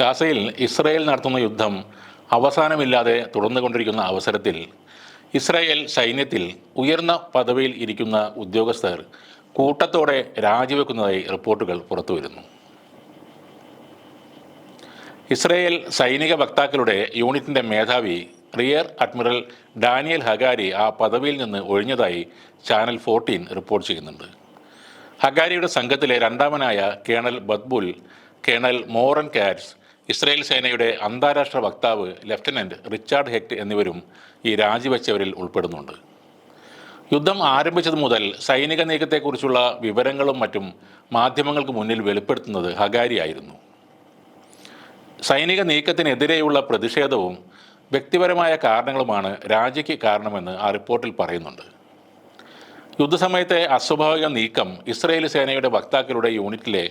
ഗാസയിൽ ഇസ്രയേൽ നടത്തുന്ന യുദ്ധം അവസാനമില്ലാതെ തുടർന്നുകൊണ്ടിരിക്കുന്ന അവസരത്തിൽ ഇസ്രായേൽ സൈന്യത്തിൽ ഉയർന്ന പദവിയിൽ ഇരിക്കുന്ന ഉദ്യോഗസ്ഥർ കൂട്ടത്തോടെ രാജിവെക്കുന്നതായി റിപ്പോർട്ടുകൾ പുറത്തുവരുന്നു. ഇസ്രയേൽ സൈനിക വക്താക്കളുടെ യൂണിറ്റിന്റെ മേധാവി റിയർ അഡ്മിറൽ ഡാനിയൽ ഹഗാരി ആ പദവിയിൽ നിന്ന് ഒഴിഞ്ഞതായി ചാനൽ ഫോർട്ടീൻ റിപ്പോർട്ട് ചെയ്യുന്നുണ്ട്. ഹഗാരിയുടെ സംഘത്തിലെ രണ്ടാമനായ കേണൽ ബദ്ബുൽ കേണൽ മോറൻ കാറ്റ്സ് ഇസ്രയേൽ സേനയുടെ അന്താരാഷ്ട്ര വക്താവ് ലഫ്റ്റനന്റ് റിച്ചാർഡ് ഹെക്ട് എന്നിവരും ഈ രാജിവെച്ചവരിൽ ഉൾപ്പെടുന്നുണ്ട്. യുദ്ധം ആരംഭിച്ചത് മുതൽ സൈനിക നീക്കത്തെക്കുറിച്ചുള്ള വിവരങ്ങളും മറ്റും മാധ്യമങ്ങൾക്ക് മുന്നിൽ വെളിപ്പെടുത്തുന്നത് ഹഗാരിയായിരുന്നു. സൈനിക നീക്കത്തിനെതിരെയുള്ള പ്രതിഷേധവും വ്യക്തിപരമായ കാരണങ്ങളുമാണ് രാജിക്ക് കാരണമെന്ന് ആ റിപ്പോർട്ടിൽ പറയുന്നുണ്ട്. യുദ്ധസമയത്തെ അസ്വാഭാവിക നീക്കം ഇസ്രയേൽ സേനയുടെ വക്താക്കളുടെ യൂണിറ്റിലെ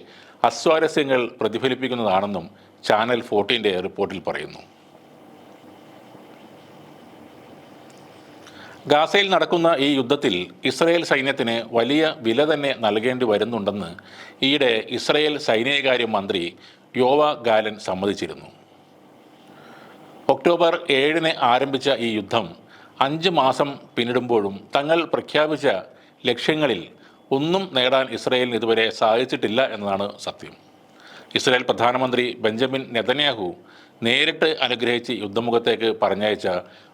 അസ്വാരസ്യങ്ങൾ പ്രതിഫലിപ്പിക്കുന്നതാണെന്നും ചാനൽ ഫോർട്ടീന്റെ റിപ്പോർട്ടിൽ പറയുന്നു. ഗാസയിൽ നടക്കുന്ന ഈ യുദ്ധത്തിൽ ഇസ്രയേൽ സൈന്യത്തിന് വലിയ വില തന്നെ നൽകേണ്ടി വരുന്നുണ്ടെന്ന് ഈയിടെ ഇസ്രയേൽ സൈനികകാര്യ മന്ത്രി യോവ ഗാലൻ സമ്മതിച്ചിരുന്നു. ഒക്ടോബർ ഏഴിന് ആരംഭിച്ച ഈ യുദ്ധം അഞ്ച് മാസം പിന്നിടുമ്പോഴും തങ്ങൾ പ്രഖ്യാപിച്ച ലക്ഷ്യങ്ങളിൽ ഒന്നും നേടാൻ ഇസ്രയേലിന് ഇതുവരെ സാധിച്ചിട്ടില്ല എന്നതാണ് സത്യം. ഇസ്രായേൽ പ്രധാനമന്ത്രി ബെഞ്ചമിൻ നെതന്യാഹു നേരിട്ട് അനുഗ്രഹിച്ച് യുദ്ധമുഖത്തേക്ക് പറഞ്ഞയച്ച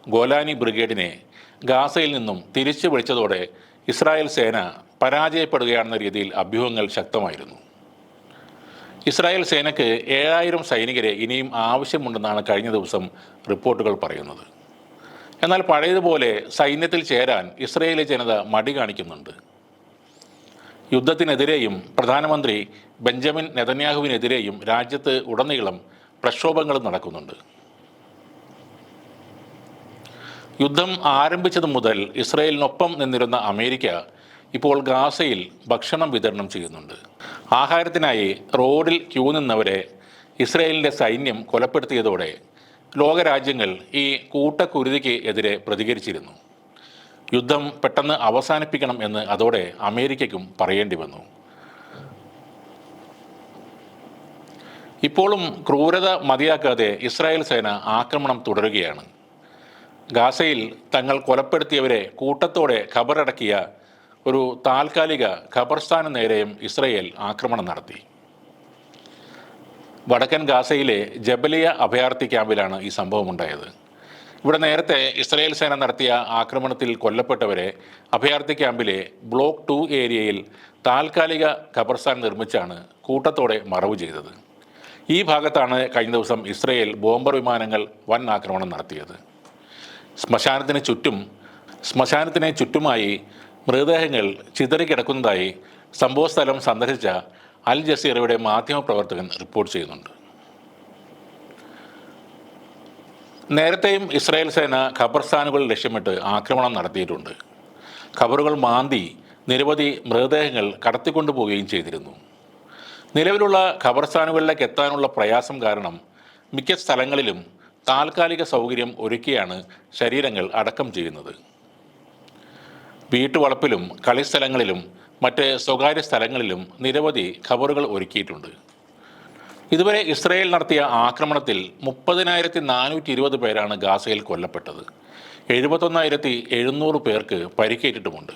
ഗോലാനി ബ്രിഗേഡിനെ ഗാസയിൽ നിന്നും തിരിച്ചു വിളിച്ചതോടെ ഇസ്രായേൽ സേന പരാജയപ്പെടുകയാണെന്ന രീതിയിൽ അഭ്യൂഹങ്ങൾ ശക്തമായിരുന്നു. ഇസ്രായേൽ സേനയ്ക്ക് ഏഴായിരം സൈനികരെ ഇനിയും ആവശ്യമുണ്ടെന്നാണ് കഴിഞ്ഞ ദിവസം റിപ്പോർട്ടുകൾ പറയുന്നത്. എന്നാൽ പഴയതുപോലെ സൈന്യത്തിൽ ചേരാൻ ഇസ്രയേലി ജനത മടി കാണിക്കുന്നുണ്ട്. യുദ്ധത്തിനെതിരെയും പ്രധാനമന്ത്രി ബെഞ്ചമിൻ നെതന്യാഹുവിനെതിരെയും രാജ്യത്ത് ഉടനീളം പ്രക്ഷോഭങ്ങളും നടക്കുന്നുണ്ട്. യുദ്ധം ആരംഭിച്ചത് മുതൽ ഇസ്രയേലിനൊപ്പം നിന്നിരുന്ന അമേരിക്ക ഇപ്പോൾ ഗാസയിൽ ഭക്ഷണം വിതരണം ചെയ്യുന്നുണ്ട്. ആഹാരത്തിനായി റോഡിൽ ക്യൂ നിന്നവരെ ഇസ്രയേലിന്റെ സൈന്യം കൊലപ്പെടുത്തിയതോടെ ലോകരാജ്യങ്ങൾ ഈ കൂട്ടക്കുരുതിക്ക് എതിരെ പ്രതികരിച്ചിരുന്നു. യുദ്ധം പെട്ടെന്ന് അവസാനിപ്പിക്കണം എന്ന് അതോടെ അമേരിക്കയ്ക്കും പറയേണ്ടി വന്നു. ഇപ്പോഴും ക്രൂരത മതിയാക്കാതെ ഇസ്രായേൽ സേന ആക്രമണം തുടരുകയാണ്. ഗാസയിൽ തങ്ങൾ കൊലപ്പെടുത്തിയവരെ കൂട്ടത്തോടെ ഖബറടക്കിയ ഒരു താൽക്കാലിക ഖബർസ്ഥാന് നേരെയും ഇസ്രയേൽ ആക്രമണം നടത്തി. വടക്കൻ ഗാസയിലെ ജബലിയ അഭയാർത്ഥി ക്യാമ്പിലാണ് ഈ സംഭവം ഉണ്ടായത്. ഇവിടെ നേരത്തെ ഇസ്രായേൽ സേന നടത്തിയ ആക്രമണത്തിൽ കൊല്ലപ്പെട്ടവരെ അഭയാർത്ഥി ക്യാമ്പിലെ ബ്ലോക്ക് ടു ഏരിയയിൽ താൽക്കാലിക ഖബർസ്ഥാൻ നിർമ്മിച്ചാണ് കൂട്ടത്തോടെ മറവ് ചെയ്തത്. ഈ ഭാഗത്താണ് കഴിഞ്ഞ ദിവസം ഇസ്രയേൽ ബോംബർ വിമാനങ്ങൾ വൻ ആക്രമണം നടത്തിയത്. ശ്മശാനത്തിന് ചുറ്റും ശ്മശാനത്തിന് ചുറ്റുമായി മൃതദേഹങ്ങൾ ചിതറിക്കിടക്കുന്നതായി സംഭവസ്ഥലം സന്ദർശിച്ച അൽ ജസീറയുടെ മാധ്യമപ്രവർത്തകൻ റിപ്പോർട്ട് ചെയ്യുന്നുണ്ട്. നേരത്തെയും ഇസ്രായേൽ സേന ഖബർസ്ഥാനുകൾ ലക്ഷ്യമിട്ട് ആക്രമണം നടത്തിയിട്ടുണ്ട്. ഖബറുകൾ മാന്തി നിരവധി മൃതദേഹങ്ങൾ കടത്തിക്കൊണ്ടുപോവുകയും ചെയ്തിരുന്നു. നിലവിലുള്ള ഖബർസ്ഥാനുകളിലേക്ക് എത്താനുള്ള പ്രയാസം കാരണം മിക്ക സ്ഥലങ്ങളിലും താൽക്കാലിക സൗകര്യം ഒരുക്കിയാണ് ശരീരങ്ങൾ അടക്കം ചെയ്യുന്നത്. വീട്ടുവളപ്പിലും കളിസ്ഥലങ്ങളിലും മറ്റ് സ്വകാര്യ സ്ഥലങ്ങളിലും നിരവധി ഖബറുകൾ ഒരുക്കിയിട്ടുണ്ട്. ഇതുവരെ ഇസ്രയേൽ നടത്തിയ ആക്രമണത്തിൽ മുപ്പതിനായിരത്തി നാനൂറ്റി ഇരുപത് പേരാണ് ഗാസയിൽ കൊല്ലപ്പെട്ടത്. എഴുപത്തൊന്നായിരത്തി എഴുന്നൂറ് പേർക്ക് പരിക്കേറ്റിട്ടുമുണ്ട്.